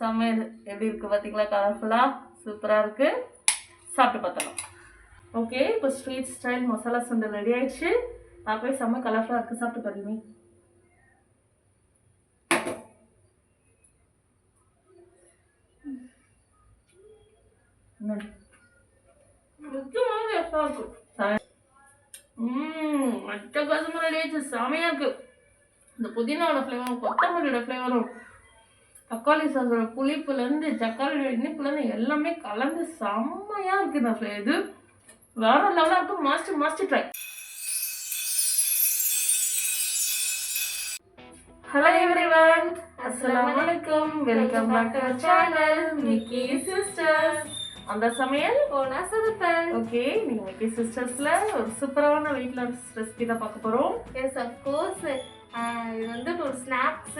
சமையல் எப்படி இருக்குது பார்த்தீங்களா கலர்ஃபுல்லாக சூப்பராக இருக்குது சாப்பிட்டு பார்த்தலாம் ஓகே இப்போ ஸ்ட்ரீட் ஸ்டைல் மசாலா சுண்டல் ரெடி ஆயிடுச்சு. பார்க்கவே செம்ம கலர்ஃபுல்லாக இருக்குது சாப்பிட்டு பாருங்க. முக்கியமான டேஸ்டாக இருக்கும் ம் ரெடி ஆயிடுச்சு. செமையாக இருக்குது இந்த புதினாவோட ஃப்ளேவரும் கொத்தமல்லியோட ஃப்ளேவரும் தக்காளி சாதோட புளிப்புலேருந்து தக்காளியோட இனிப்புலேருந்து எல்லாமே கலந்து செம்மையாக இருக்குது ஃப்ளே இது வேற லெவலாக இருக்கும் master master try hello everyone அஸ்ஸலாமு அலைக்கும் welcome back to channel Mickey sisters அந்த சமையல்? போனா சதுப்பேன் ஓகே நீங்க மிக்கி சிஸ்டர்ஸ்ல ஒரு சூப்பரான வெயிட் லாஸ் ரெசிபி தான் பார்க்க போறோம். எஸ் அஃப்கோர்ஸ் இது வந்து ஒரு ஸ்நாக்ஸ்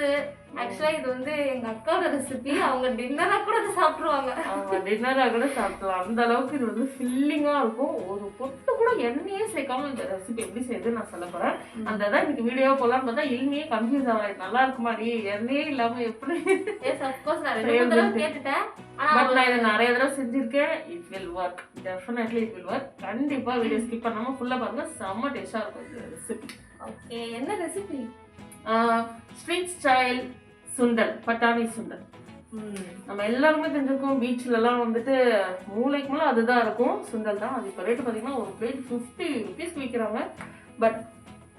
ஆக்சுவலா இது வந்து எங்க அக்காவோட ரெசிபி அவங்க டின்னரா கூட இதை சாப்பிடுவாங்க அவங்க டின்னராக கூட சாப்பிடலாம் அந்த அளவுக்கு இது வந்து ஃபில்லிங்காக இருக்கும். ஒரு பொட்டு கூட எண்ணெயே சேர்க்காம இந்த ரெசிபி எப்படி செய்யுது நான் சொல்ல போறேன். அந்த தான் இன்னைக்கு வீடியோ போலாம் பார்த்தா இனிமே கன்ஃபியூஸ் ஆகாது நல்லா இருக்குமாடி எண்ணெயே இல்லாம எப்படி? எஸ் அஃப்கோர்ஸ் நான் ரெண்டு மூணு தடவை கேட்டுட்டேன். பட் நான் இதை நிறைய தடவை செஞ்சிருக்கேன். It will work definitely it will work கண்டிப்பா வீடியோ ஸ்கிப் பண்ணாம ஃபுல்லா பாருங்க. செம்ம டேஸ்டா இருக்கும் இந்த ரெசிபி ஓகே என்ன ரெசிபி ஸ்ட்ரீட் ஸ்டைல் சுண்டல் பட்டாணி சுண்டல். நம்ம எல்லாருமே தெரிஞ்சிருக்கோம் பீச்ல எல்லாம் வந்துட்டு மூளைக்கு மேலே அதுதான் இருக்கும் சுண்டல் தான். அது இப்போ ரேட்டு பார்த்தீங்கன்னா ஒரு பிளேட் ஃபிஃப்டி ருபீஸ்க்கு விற்கிறாங்க பட்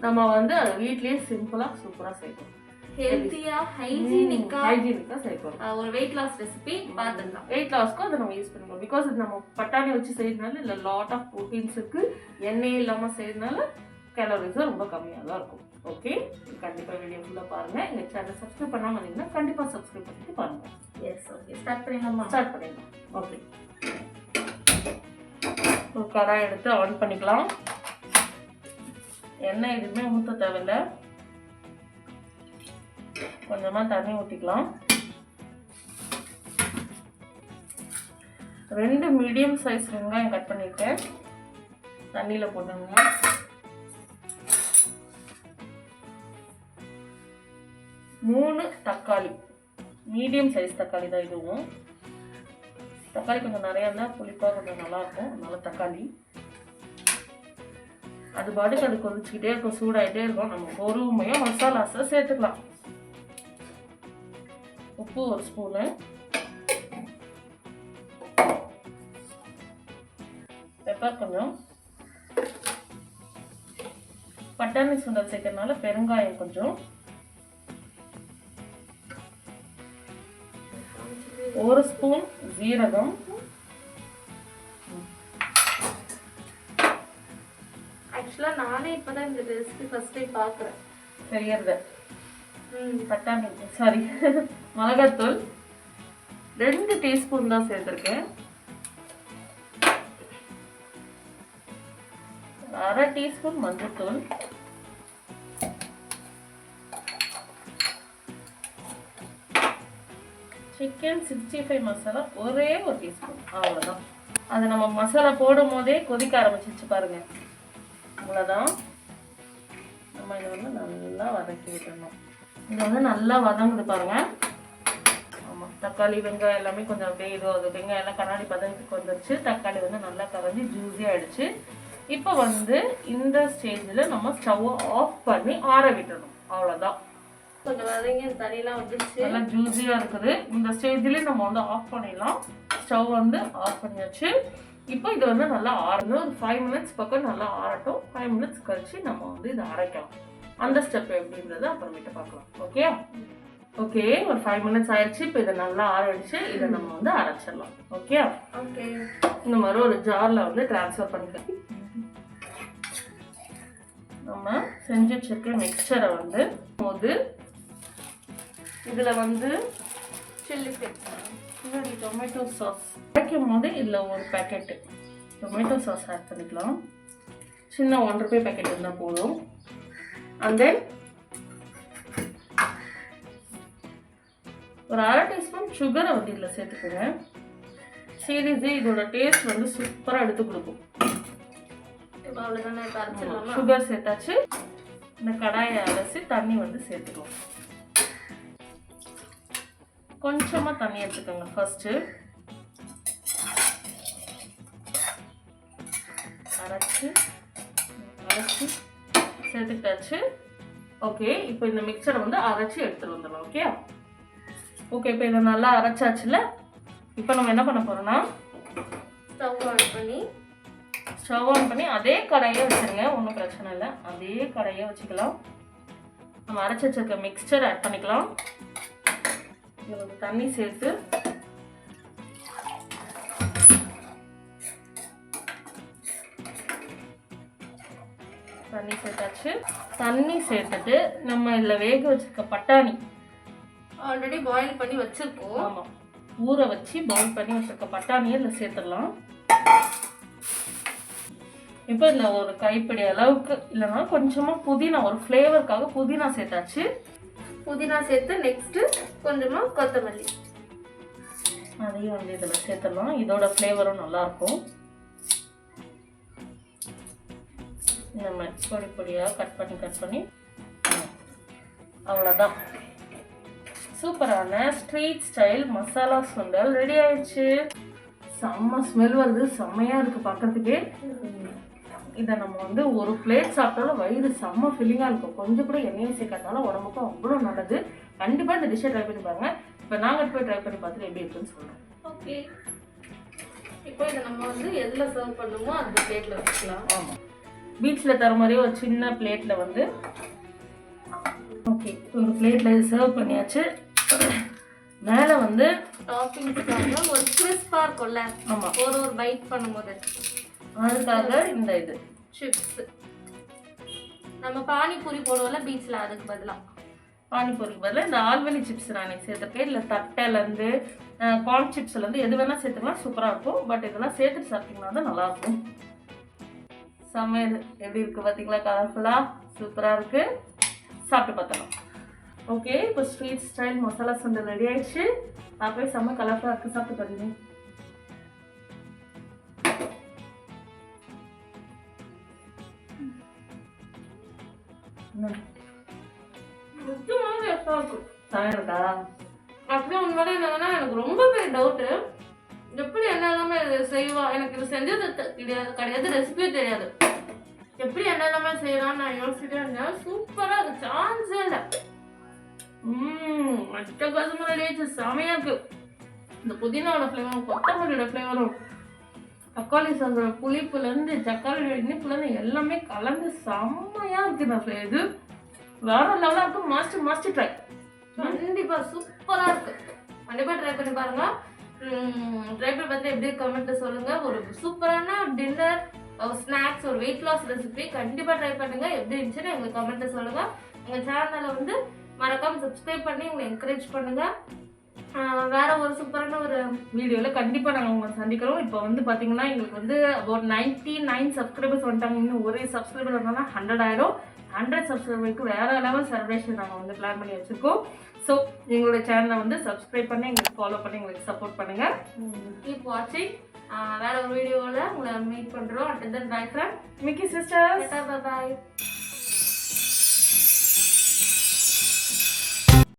நம்ம வந்து அதை வீட்லயே சிம்பிளாக சூப்பராக சேர்க்கணும் ஹெல்த்தியா ஹைஜீனிக்கா ஹைஜீனிக்காக சேர்க்கணும் ஒரு வெயிட் லாஸ் ரெசிபி பார்த்துக்கலாம் வெயிட் லாஸ்க்கும் அதை நம்ம யூஸ் பண்ணிக்கலாம். பிகாஸ் இது நம்ம பட்டாணி வச்சு செய்யறதுனால இல்லை லாட் ஆஃப் ப்ரோட்டீன்ஸ் இருக்கு. எண்ணெய் இல்லாமல் செய்யறதுனால கேலரிஸும் ரொம்ப கம்மியாக தான் இருக்கும். ஓகே கண்டிப்பாக வீடியோ ஃபுல்லாக பாருங்கள் எங்கள் சேனல் சப்ஸ்கிரைப் பண்ணாமல் இருந்தீங்கன்னா கண்டிப்பாக சப்ஸ்கிரைப் பண்ணிட்டு பாருங்கள் எஸ் ஓகே ஸ்டார்ட் பண்ணிடலாமா? ஸ்டார்ட் பண்ணிடலாம். ஓகே ஒரு கடாய் எடுத்து ஆன் பண்ணிக்கலாம். எண்ணெய் எதுவுமே ஊற்ற தேவையில்லை. கொஞ்சமாக தண்ணி ஊற்றிக்கலாம் ரெண்டு மீடியம் சைஸ் வெங்காயம் கட் பண்ணியிருக்கேன் தண்ணியில் போட்டுங்க மூணு தக்காளி. மீடியம் சைஸ் தக்காளி தான் இதுவும். தக்காளி கொஞ்சம் நிறையா இருந்தால் புளிப்பாக கொஞ்சம் நல்லாயிருக்கும் அதனால தக்காளி. அது பாட்டுக்கு அது கொதிச்சுக்கிட்டே இருக்கும் சூடாகிட்டே இருக்கும். நம்ம பொறுமையாக மசாலாஸை சேர்த்துக்கலாம். உப்பு ஒரு ஸ்பூனு பெப்பர் கொஞ்சம். பட்டாணி சுண்டல் சேர்க்கறதுனால பெருங்காயம் கொஞ்சம். ஒரு ஸ்பூன் ஜீரகம். ஆக்சுவலா நானே இப்பதான் இந்த ரெசிபி ஃபர்ஸ்ட் டைம் பார்க்குறேன். செய்யறது. ம். பட்டாணி சாரி மிளகாத்தூள். ரெண்டு டீஸ்பூன் தான் சேர்த்துருக்கேன். அரை டீஸ்பூன் மஞ்சள்தூள் சிக்கன் சிக்ஸ்டி ஃபைவ் மசாலா ஒரே ஒரு டீஸ்பூன் அவ்வளோதான் அது நம்ம மசாலா போடும் போதே கொதிக்க ஆரம்பிச்சிச்சு பாருங்க. அவ்வளோதான் நம்ம இதை வந்து நல்லா வதக்கி விட்டுணும் இதை வந்து நல்லா வதங்குது பாருங்க. ஆமாம் தக்காளி வெங்காயம் எல்லாமே கொஞ்சம் அப்படியே இது அது வெங்காயம் எல்லாம் கண்ணாடி பதவிக்கு வந்துருச்சு. தக்காளி வந்து நல்லா கரைஞ்சி ஜூஸி ஆயிடுச்சு. இப்போ வந்து இந்த ஸ்டேஜில் நம்ம ஸ்டவ்வை ஆஃப் பண்ணி ஆற விட்டணும் அவ்வளோதான் கொஞ்சம் வதங்கி அந்த தண்ணியெல்லாம் வந்துருச்சு. நல்லா ஜூஸியாக இருக்குது. இந்த ஸ்டேஜ்லேயே நம்ம வந்து ஆஃப் பண்ணிடலாம். ஸ்டவ் வந்து ஆஃப் பண்ணியாச்சு. இப்போ இது வந்து நல்லா ஆறணும். ஒரு ஃபைவ் மினிட்ஸ் பக்கம் நல்லா ஆறட்டும். ஃபைவ் மினிட்ஸ் கழிச்சு நம்ம வந்து இதை அரைக்கலாம். அந்த ஸ்டெப் எப்படின்றத அப்புறமேட்டு பார்க்கலாம். ஓகே ஓகே ஒரு ஃபைவ் மினிட்ஸ் ஆயிடுச்சு. இப்போ இதை நல்லா ஆறிடுச்சு இதை நம்ம வந்து அரைச்சிடலாம். ஓகே ஓகே இந்த மாதிரி ஒரு ஜாரில் வந்து ட்ரான்ஸ்ஃபர் பண்ணிக்கலாம் நம்ம செஞ்சு வச்சிருக்க மிக்சரை வந்து போது இதில் வந்து சில்லி ஃபிளேக்ஸ் டொமேட்டோ சாஸ் வைக்கும் போது இதில் ஒரு பேக்கெட்டு டொமேட்டோ சாஸ் ஆட் பண்ணிக்கலாம். சின்ன ஒன் ரூபாய் பேக்கெட் இருந்தால் போதும். அண்ட் தென் ஒரு அரை டீஸ்பூன் சுகரை வந்து இதில் சேர்த்துக்கோங்க. சீரியஸே இதோட டேஸ்ட் வந்து சூப்பராக எடுத்து கொடுக்கும். சுகர் சேர்த்தாச்சு. இந்த கடாயை அலசி தண்ணி வந்து சேர்த்துக்கலாம் கொஞ்சமாக தண்ணி எடுத்துக்கோங்க ஃபர்ஸ்ட்டு அரைச்சி அரைச்சி சேர்த்துக்கிட்டாச்சு. ஓகே இப்போ இந்த மிக்சரை வந்து அரைச்சி எடுத்துட்டு வந்துடலாம் ஓகே ஓகே இப்போ இதை நல்லா அரைச்சாச்சுல இப்போ நம்ம என்ன பண்ண போறோம்னா ஸ்டவ் ஆன் பண்ணி ஸ்டவ் ஆன் பண்ணி அதே கடையை வச்சுருங்க ஒன்றும் பிரச்சனை இல்லை. அதே கடையை வச்சுக்கலாம். நம்ம அரைச்சி வச்சிருக்க மிக்சர் ஆட் பண்ணிக்கலாம். கொஞ்சம் தண்ணி சேர்த்து தண்ணி சேர்த்தாச்சு. தண்ணி சேர்த்துட்டு நம்ம இதில் வேக வச்சிருக்க பட்டாணி ஆல்ரெடி பாயில் பண்ணி வச்சிருக்கோம் ஆமாம் ஊற வச்சு பவுல் பண்ணி வச்சிருக்க பட்டாணியை இதில் சேர்த்துடலாம். இப்போ இதில் ஒரு கைப்பிடி அளவுக்கு இல்லைன்னா கொஞ்சமாக புதினா ஒரு ஃப்ளேவருக்காக புதினா சேர்த்தாச்சு. புதினா சேர்த்து நெக்ஸ்ட்டு கொஞ்சமாக கொத்தமல்லி. அதையும் வந்து இதில் சேர்த்துடலாம். இதோட ஃப்ளேவரும் நல்லாயிருக்கும். இந்த மாதிரி பொடி பொடியாக கட் பண்ணி கட் பண்ணி அவ்வளோதான் சூப்பரான ஸ்ட்ரீட் ஸ்டைல் மசாலா சுண்டல் ரெடி ஆயிடுச்சு. செம்ம ஸ்மெல் வருது. செம்மையாக இருக்குது பக்கத்துக்கே இதை நம்ம வந்து ஒரு பிளேட் சாப்பிட்டாலும் வயிறு செம்ம ஃபில்லிங்காக இருக்கும். கொஞ்சம் கூட எண்ணெயை சேர்க்கறதால உடம்புக்கும் அவ்வளோ நல்லது. கண்டிப்பாக இந்த டிஷ்ஷை ட்ரை பண்ணி பாருங்க. இப்போ நாங்கள் போய் ட்ரை பண்ணி பார்த்துட்டு எப்படி இருக்குன்னு சொல்கிறேன் ஓகே இப்போ இதை நம்ம வந்து எதில் சர்வ் பண்ணுமோ அந்த பிளேட்ல வச்சுக்கலாம். ஆமாம் பீச்சில் தர மாதிரி ஒரு சின்ன பிளேட்டில் வந்து. ஓகே ஒரு பிளேட்டில் சர்வ் பண்ணியாச்சு. மேலே வந்து டாப்பிங்ஸ்க்காக ஒரு கிறிஸ்பாக இருக்கும்ல. ஆமாம் ஒரு ஒரு பைட் பண்ணும்போது. அதுக்காக இந்த இது. சிப்ஸ் நம்ம பானிபூரி போடுவோம்ல பீச்சில் அதுக்கு பதிலாக பானிபூரிக்கு பதிலாக இந்த ஆல்வெலி சிப்ஸ் நான் இன்னைக்கு சேர்த்துருக்கேன். இல்லை தட்டையிலேருந்து கார்ன் சிப்ஸ்லேருந்து எது வேணால் சேர்த்துக்கலாம். சூப்பராக இருக்கும். பட் இதெல்லாம் சேர்த்துட்டு சாப்பிட்டீங்கன்னா தான் நல்லாயிருக்கும். சமையல் எப்படி இருக்குது பார்த்தீங்களா கலர்ஃபுல்லாக சூப்பராக இருக்குது சாப்பிட்டு பார்த்தலாம் ஓகே இப்போ ஸ்வீட் ஸ்டைல் மசாலா சுண்டல் ரெடி ஆயிடுச்சு. அப்படியே செம்ம கலர்ஃபுல்லாக இருக்குது சாப்பிட்டு பாருங்க. ம். எஃபா இருக்கும்? அப்படியே உண்மையிலே என்னன்னா எனக்கு ரொம்ப பெரிய டவுட்டு எப்படி என்னெல்லாமே இது செய்வா? எனக்கு இது செஞ்சது கிடையாது கிடையாது ரெசிபியே தெரியாது. எப்படி என்னெல்லாமே செய்யலாம்னு நான் யோசிச்சுட்டே இருந்தேன். சூப்பராக இருக்கு. சான்ஸே இல்லை. ம் அட்டகாசமாக ரெடி செமையாக இருக்கு. இந்த புதினாவோட ஃப்ளேவரும் கொத்தமல்லியோட ஃப்ளேவரும் தக்காளி சாதம் புளிப்புலேருந்து தக்காளி இனிப்புலேருந்து எல்லாமே கலந்து செம்மையாக இருக்குது நான் இது வேற லெவலாக இருக்கும். மாஸ்டர் மாஸ்டர் ட்ரை கண்டிப்பாக சூப்பராக இருக்குது கண்டிப்பாக ட்ரை பண்ணி பாருங்கள் ட்ரை பண்ணி பார்த்து எப்படி கமெண்ட்ல சொல்லுங்கள் ஒரு சூப்பரான டின்னர் ஒரு ஸ்நாக்ஸ் ஒரு வெயிட் லாஸ் ரெசிபி கண்டிப்பாக ட்ரை பண்ணுங்கள் எப்படி இருந்துச்சுன்னு எங்களுக்கு கமெண்ட்டை சொல்லுங்கள் எங்கள் சேனலை வந்து மறக்காமல் சப்ஸ்கிரைப் பண்ணி உங்களை என்கரேஜ் பண்ணுங்கள் வேற ஒரு சூப்பரான ஒரு வீடியோவில் கண்டிப்பாக நாங்கள் உங்களை சந்திக்கிறோம். இப்போ வந்து பார்த்தீங்கன்னா எங்களுக்கு வந்து ஒரு நைன்டி நைன் சப்ஸ்கிரைபர்ஸ் வந்துட்டாங்க. இன்னும் ஒரே சப்ஸ்கிரைபர் வந்தாலும் ஹண்ட்ரட் ஆயிரும். ஹண்ட்ரட் சப்ஸ்கிரைபருக்கு வேற லெவல் செலிப்ரேஷன் நாங்கள் வந்து பிளான் பண்ணி வச்சுருக்கோம். ஸோ எங்களோட சேனலை வந்து சப்ஸ்கிரைப் பண்ணி எங்களுக்கு ஃபாலோ பண்ணி எங்களுக்கு சப்போர்ட் பண்ணுங்கள் கீப் வாட்சிங் வேற ஒரு வீடியோவில் உங்களை மீட் பண்ணுறோம் at then bye friend Mickey sisters bye